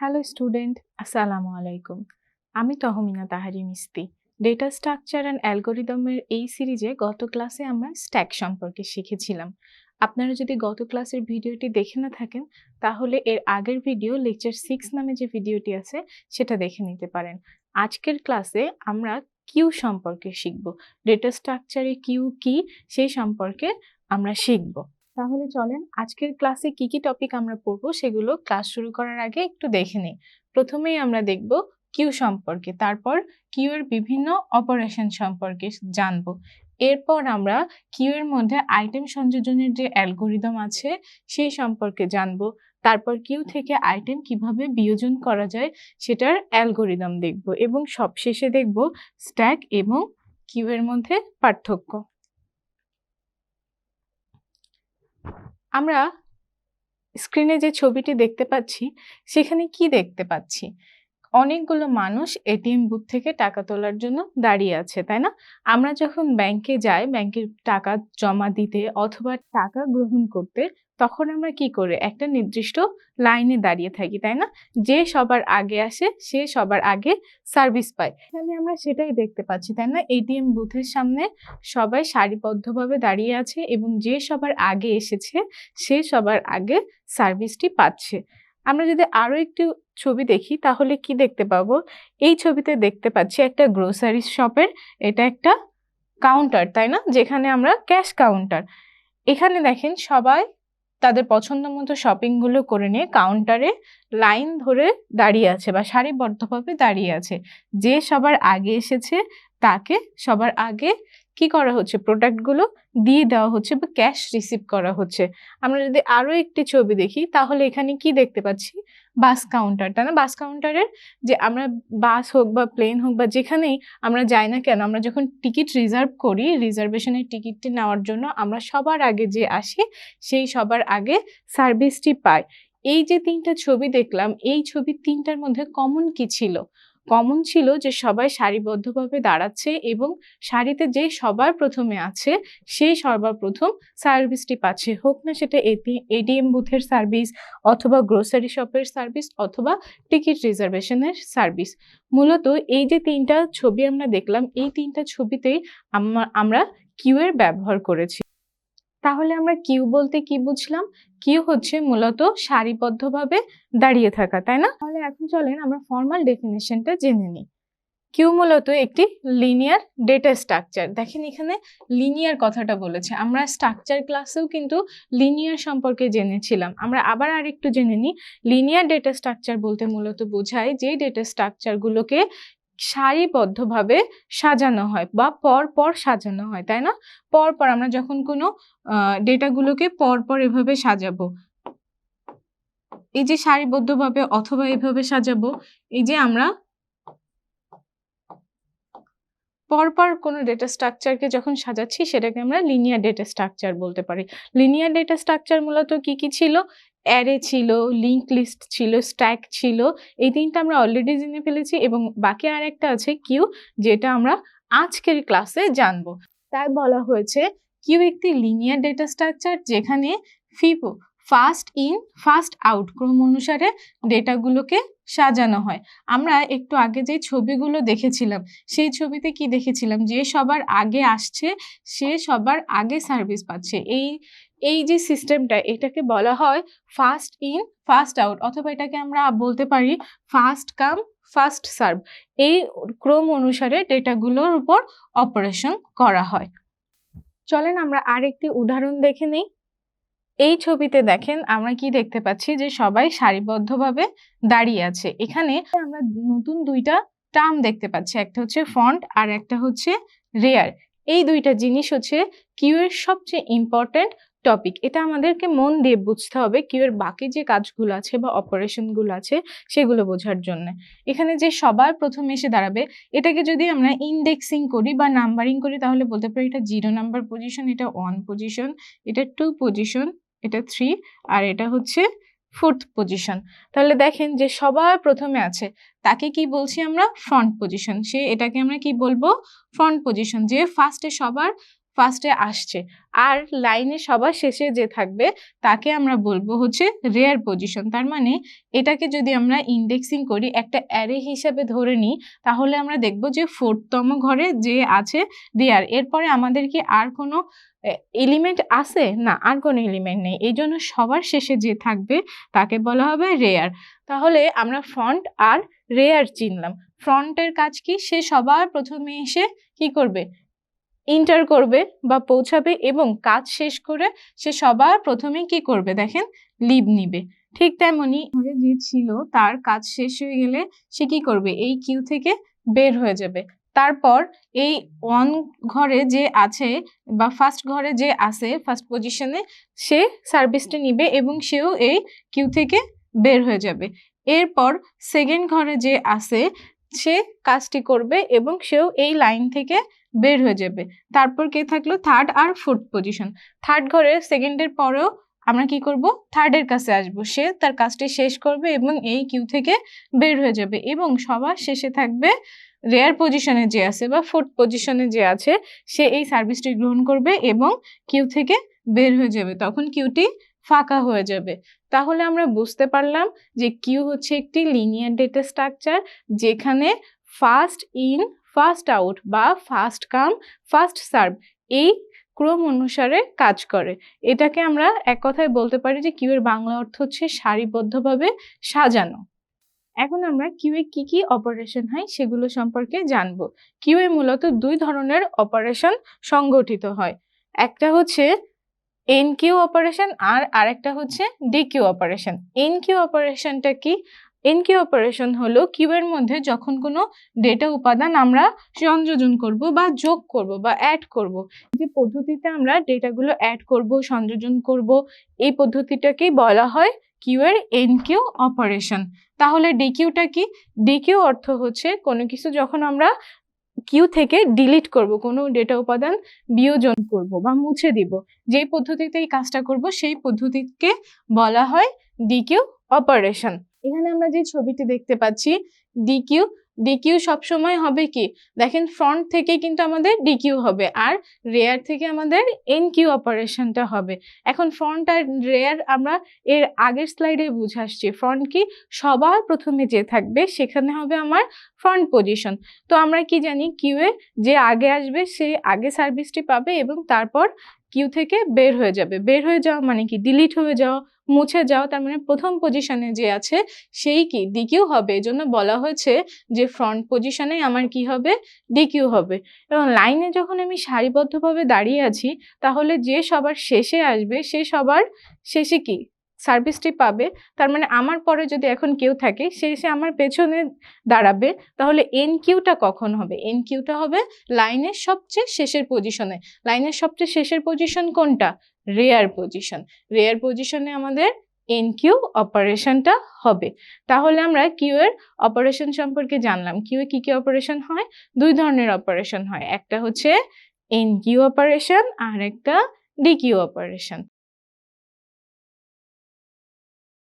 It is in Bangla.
হ্যালো স্টুডেন্ট, আসসালামু আলাইকুম। আমি Tahmina Tahari Misti. Data structure and অ্যালগোরিদমের এই সিরিজে গত ক্লাসে আমরা স্ট্যাক সম্পর্কে শিখেছিলাম। আপনারা যদি গত ক্লাসের ভিডিওটি দেখে না থাকেন, তাহলে এর আগের ভিডিও লেকচার সিক্স নামে যে ভিডিওটি আছে, সেটা দেখে নিতে পারেন। আজকের ক্লাসে আমরা কিউ সম্পর্কে শিখব। ডেটা স্ট্রাকচারে কিউ কি, সেই সম্পর্কে আমরা শিখব। তাহলে চলেন আজকের ক্লাসে কি কি টপিক আমরা পড়ব সেগুলো ক্লাস শুরু করার আগে একটু দেখে নিই। প্রথমেই আমরা দেখব কিউ সম্পর্কে, তারপর কিউ এর বিভিন্ন অপারেশন সম্পর্কে জানব। এরপর আমরা কিউ এর মধ্যে আইটেম সংযোজনের যে অ্যালগোরিদম আছে সেই সম্পর্কে জানব। তারপর কিউ থেকে আইটেম কীভাবে বিয়োজন করা যায় সেটার অ্যালগোরিদম দেখব এবং সবশেষে দেখব স্ট্যাক এবং কিউ এর মধ্যে পার্থক্য। আমরা স্ক্রিনে যে ছবিটি দেখতে পাচ্ছি সেখানে কি দেখতে পাচ্ছি? অনেকগুলো মানুষ এটিএম বুথ থেকে টাকা তোলার জন্য দাঁড়িয়ে আছে, তাই না? আমরা যখন ব্যাংকে যাই ব্যাংকের টাকা জমা দিতে অথবা টাকা গ্রহণ করতে, তখন আমরা কি করে? একটা নির্দিষ্ট লাইনে দাঁড়িয়ে থাকি, তাই না? যে সবার আগে আসে, সে সবার আগে সার্ভিস পায়। এখানে আমরা সেটাই দেখতে পাচ্ছি, তাই না? এটিএম বুথের সামনে সবাই সারিবদ্ধভাবে দাঁড়িয়ে আছে এবং যে সবার আগে এসেছে, সে সবার আগে সার্ভিসটি পাচ্ছে। আমরা যদি আরও একটু ছবি দেখি, তাহলে কি দেখতে পাবো? এই ছবিতে দেখতে পাচ্ছি একটা গ্রোসারি শপের এটা একটা কাউন্টার তাই না? যেখানে আমরা ক্যাশ কাউন্টার এখানে দেখেন সবাই তাদের পছন্দ মতো শপিংগুলো করে নিয়ে কাউন্টারে লাইন ধরে দাঁড়িয়ে আছে বা সারিবদ্ধভাবে দাঁড়িয়ে আছে। যে সবার আগে এসেছে, তাকে সবার আগে কি করা হচ্ছে? প্রোডাক্টগুলো দিয়ে দেওয়া হচ্ছে বা ক্যাশ রিসিভ করা হচ্ছে। আমরা যদি আরও একটি ছবি দেখি, তাহলে এখানে কি দেখতে পাচ্ছি? বাস কাউন্টার তাই না? বাস কাউন্টারের যে আমরা বাস হোক বা প্লেন হোক বা যেখানেই আমরা যাই না কেন, আমরা যখন টিকিট রিজার্ভ করি রিজার্ভেশনের টিকিটটি নেওয়ার জন্য আমরা সবার আগে যে আসি, সেই সবার আগে সার্ভিসটি পাই। এই যে তিনটা ছবি দেখলাম, এই ছবি তিনটার মধ্যে কমন কি ছিল? কমন ছিল যে সবাই সারিবদ্ধভাবে দাঁড়াচ্ছে এবং সারিতে যে সবার প্রথমে আছে সেই সর্বপ্রথম সার্ভিসটি পাচ্ছে। হোক না সেটা এটিএম বুথের সার্ভিস অথবা গ্রোসারি শপের সার্ভিস অথবা টিকিট রিজার্ভেশনের সার্ভিস মূলত এই যে তিনটা ছবি আমরা দেখলাম, এই তিনটা ছবিতেই আমরা কিউ এর ব্যবহার করেছি। তাহলে আমরা কিউ বলতে কি বুঝলাম? কিউ হচ্ছে মূলত সারিবদ্ধভাবে দাঁড়িয়ে থাকা, তাই না? তাহলে এখন চলেন আমরা ফর্মাল ডেফিনেশনটা জেনে নিই। কিউ মূলত একটি লিনিয়ার ডেটা স্ট্রাকচার দেখেন এখানে লিনিয়ার কথাটা বলেছে। আমরা স্ট্রাকচার ক্লাসেও কিন্তু লিনিয়ার সম্পর্কে জেনেছিলাম। আমরা আবার আরেকটু জেনে নিই। লিনিয়ার ডেটা স্ট্রাকচার বলতে মূলত বোঝায় যে ডেটা স্ট্রাকচারগুলোকে সারিবদ্ধভাবে সাজানো হয় বা পর পর সাজানো হয়, তাই না? পর পর আমরা যখন কোনো ডেটাগুলোকে পর পর এভাবে সাজাবো, এই যে সারিবদ্ধভাবে অথবা এভাবে সাজাবো, এই যে আমরা পরপর কোনো ডেটা স্ট্রাকচারকে যখন সাজাচ্ছি, সেটাকে আমরা লিনিয়ার ডেটা স্ট্রাকচার বলতে পারি। লিনিয়ার ডেটা স্ট্রাকচার মূলত কি কি ছিল? অ্যারে ছিল লিঙ্ক লিস্ট ছিল স্ট্যাক ছিল, এই তিনটা আমরা অলরেডি জেনে ফেলেছি এবং বাকি আর একটা আছে কিউ যেটা আমরা আজকের ক্লাসে জানব। তাই বলা হয়েছে কিউ একটি লিনিয়ার ডেটা স্ট্রাকচার যেখানে FIFO first in first out ক্রম অনুসারে ডেটাগুলোকে সাজানো হয়। আমরা একটু আগে যে ছবিগুলো দেখেছিলাম, সেই ছবিতে কি দেখেছিলাম? যে সবার আগে আসছে, সে সবার আগে সার্ভিস পাচ্ছে। এই এই যে সিস্টেমটা এটাকে বলা হয় ফার্স্ট ইন ফার্স্ট আউট অথবা এটাকে আমরা বলতে পারি ফার্স্ট কাম ফার্স্ট সার্ভ এই ক্রম অনুসারে ডেটাগুলোর উপর অপারেশন করা হয়। চলেন আমরা আরেকটি উদাহরণ দেখে নেই। এই ছবিতে দেখেন আমরা কি দেখতে পাচ্ছি যে সবাই সারিবদ্ধভাবে দাঁড়িয়ে আছে। এখানে আমরা নতুন দুইটা টার্ম দেখতে পাচ্ছি, একটা হচ্ছে ফন্ট আর একটা হচ্ছে রেয়ার এই দুইটা জিনিস হচ্ছে কিউ এর সবচেয়ে ইম্পর্টেন্ট টপিক এটা আমাদেরকে মন দিয়ে বুঝতে হবে কিউ এর বাকি যে কাজগুলো আছে বা অপারেশনগুলো আছে সেগুলো বোঝার জন্য। এখানে যে সবার প্রথম এসে দাঁড়াবে, এটাকে যদি আমরা ইন্ডেক্সিং করি বা নাম্বারিং করি তাহলে বলতে পারি এটা জিরো নাম্বার পজিশন এটা ওয়ান পজিশন এটা টু পজিশন এটা থ্রি আর এটা হচ্ছে ফোর্থ পজিশন তাহলে দেখেন যে সবার প্রথমে আছে, তাকে কি বলছি আমরা? ফ্রন্ট পজিশন সে এটাকে আমরা কি বলব? ফ্রন্ট পজিশন যে ফার্স্টে সবার ফার্স্টে আসছে। আর লাইনে সবার শেষে যে থাকবে, তাকে আমরা বলব হচ্ছে রেয়ার পজিশন তার মানে এটাকে যদি আমরা ইন্ডেক্সিং করি, একটা অ্যারে হিসাবে ধরে নিই, তাহলে আমরা দেখব যে ফোর্থতম ঘরে যে আছে রেয়ার এরপরে আমাদের কি আর কোনো এলিমেন্ট আছে? না, আর কোনো এলিমেন্ট নেই। এই জন্য সবার শেষে যে থাকবে, তাকে বলা হবে রেয়ার তাহলে আমরা ফ্রন্ট আর রেয়ার চিনলাম। ফ্রন্টের কাজ কি? সে সবার প্রথমে এসে কি করবে? ইন্টার করবে বা পৌঁছাবে এবং কাজ শেষ করে সে সবার প্রথমে কি করবে দেখেন? লিভ নিবে। ঠিক তেমনি যে ছিল তার কাজ শেষ হয়ে গেলে সে কি করবে? এই কিউ থেকে বের হয়ে যাবে। তারপর এই ওয়ান ঘরে যে আছে বা ফার্স্ট ঘরে যে আছে ফার্স্ট পজিশনে সে সার্ভিসটা নিবে এবং সেও এই কিউ থেকে বের হয়ে যাবে। এরপর সেকেন্ড ঘরে যে আছে সে কাজটি করবে এবং সেও এই লাইন থেকে বের হয়ে যাবে। তারপর কে থাকল? থার্ড আর ফোর্থ পজিশন থার্ড ঘরে সেকেন্ডের পরেও আমরা কি করব? থার্ডের কাছে আসব। সে তার কাজটি শেষ করবে এবং এই কিউ থেকে বের হয়ে যাবে এবং সবার শেষে থাকবে রেয়ার পজিশনে যে আছে বা ফোর্থ পজিশনে যে আছে, সে এই সার্ভিসটি গ্রহণ করবে এবং কিউ থেকে বের হয়ে যাবে। তখন কিউটি ফাঁকা হয়ে যাবে। তাহলে আমরা বুঝতে পারলাম যে কিউ হচ্ছে একটি লিনিয়ার ডেটা স্ট্রাকচার যেখানে ফার্স্ট ইন ফার্স্ট আউট বা ফার্স্ট কাম ফার্স্ট সার্ভ এই ক্রম অনুসারে কাজ করে। এটাকে আমরা এক কথায় বলতে পারি যে কিউ এর বাংলা অর্থ হচ্ছে সারিবদ্ধভাবে সাজানো। এখন আমরা কিউএ কি কি অপারেশন হয় সেগুলো সম্পর্কে জানব। কিউএ মূলত দুই ধরনের অপারেশন সংগঠিত হয়। একটা হচ্ছে এন কিউ অপারেশন আর আরেকটা হচ্ছে dequeue operation enqueue অপারেশনটা কি? এন কিউ অপারেশন হলো কিউ এর মধ্যে যখন কোনো ডেটা উপাদান আমরা সংযোজন করব বা যোগ করব বা অ্যাড করব, যে পদ্ধতিতে আমরা ডেটাগুলো অ্যাড করব, সংযোজন করব, এই পদ্ধতিটাকেই বলা হয় কিউ এর এন কিউ অপারেশন তাহলে ডিকিউটা কি? ডিকিউ অর্থ হচ্ছে কোনো কিছু যখন আমরা কিউ থেকে ডিলিট করব, কোনো ডেটা উপাদান বিয়োজন করব বা মুছে দিব। যেই পদ্ধতিতে এই কাজটা করব, সেই পদ্ধতিকে বলা হয় ডিকিউ অপারেশন এখানে আমরা যে ছবিটি দেখতে পাচ্ছি ডিকিউ ডিকিউ সবসময় হবে কি? দেখেন ফ্রন্ট থেকে কিন্তু আমাদের ডিকিউ হবে আর রেয়ার থেকে আমাদের এন কিউ অপারেশনটা হবে। এখন ফ্রন্ট আর রেয়ার আমরা এর আগের স্লাইডে বুঝে আসছি। ফ্রন্ট কি? সবার প্রথমে যে থাকবে সেখানে হবে আমার ফ্রন্ট পজিশন তো আমরা কি জানি? কিউ এ যে আগে আসবে সে আগে সার্ভিসটি পাবে এবং তারপর কিউ থেকে বের হয়ে যাবে। বের হয়ে যাওয়া মানে কি? ডিলিট হয়ে যাওয়া, মুছে যাও তার মানে প্রথম পজিশনে যে আছে, সেই কি? ডিকিউ হবে। এই জন্য বলা হয়েছে যে ফ্রন্ট পজিশনে আমার কি হবে? ডিকিউ হবে। এবং লাইনে যখন আমি সারিবদ্ধভাবে দাঁড়িয়ে আছি, তাহলে যে সবার শেষে আসবে, সে সবার শেষে কি? সার্ভিসটি পাবে। তার মানে আমার পরে যদি এখন কেউ থাকে, সে এসে আমার পেছনে দাঁড়াবে, তাহলে এন কিউটা কখন হবে? এন কিউটা হবে লাইনের সবচেয়ে শেষের পজিশনে লাইনের সবচেয়ে শেষের পজিশন কোনটা? রেয়ার পজিশন রেয়ার পজিশনে আমাদের এন কিউ অপারেশনটা হবে। তাহলে আমরা কিউ এর অপারেশন সম্পর্কে জানলাম। কিউ এ কি কি অপারেশন হয়? দুই ধরনের অপারেশন হয়। একটা হচ্ছে এন কিউ অপারেশন আর একটা ডিকিউ অপারেশন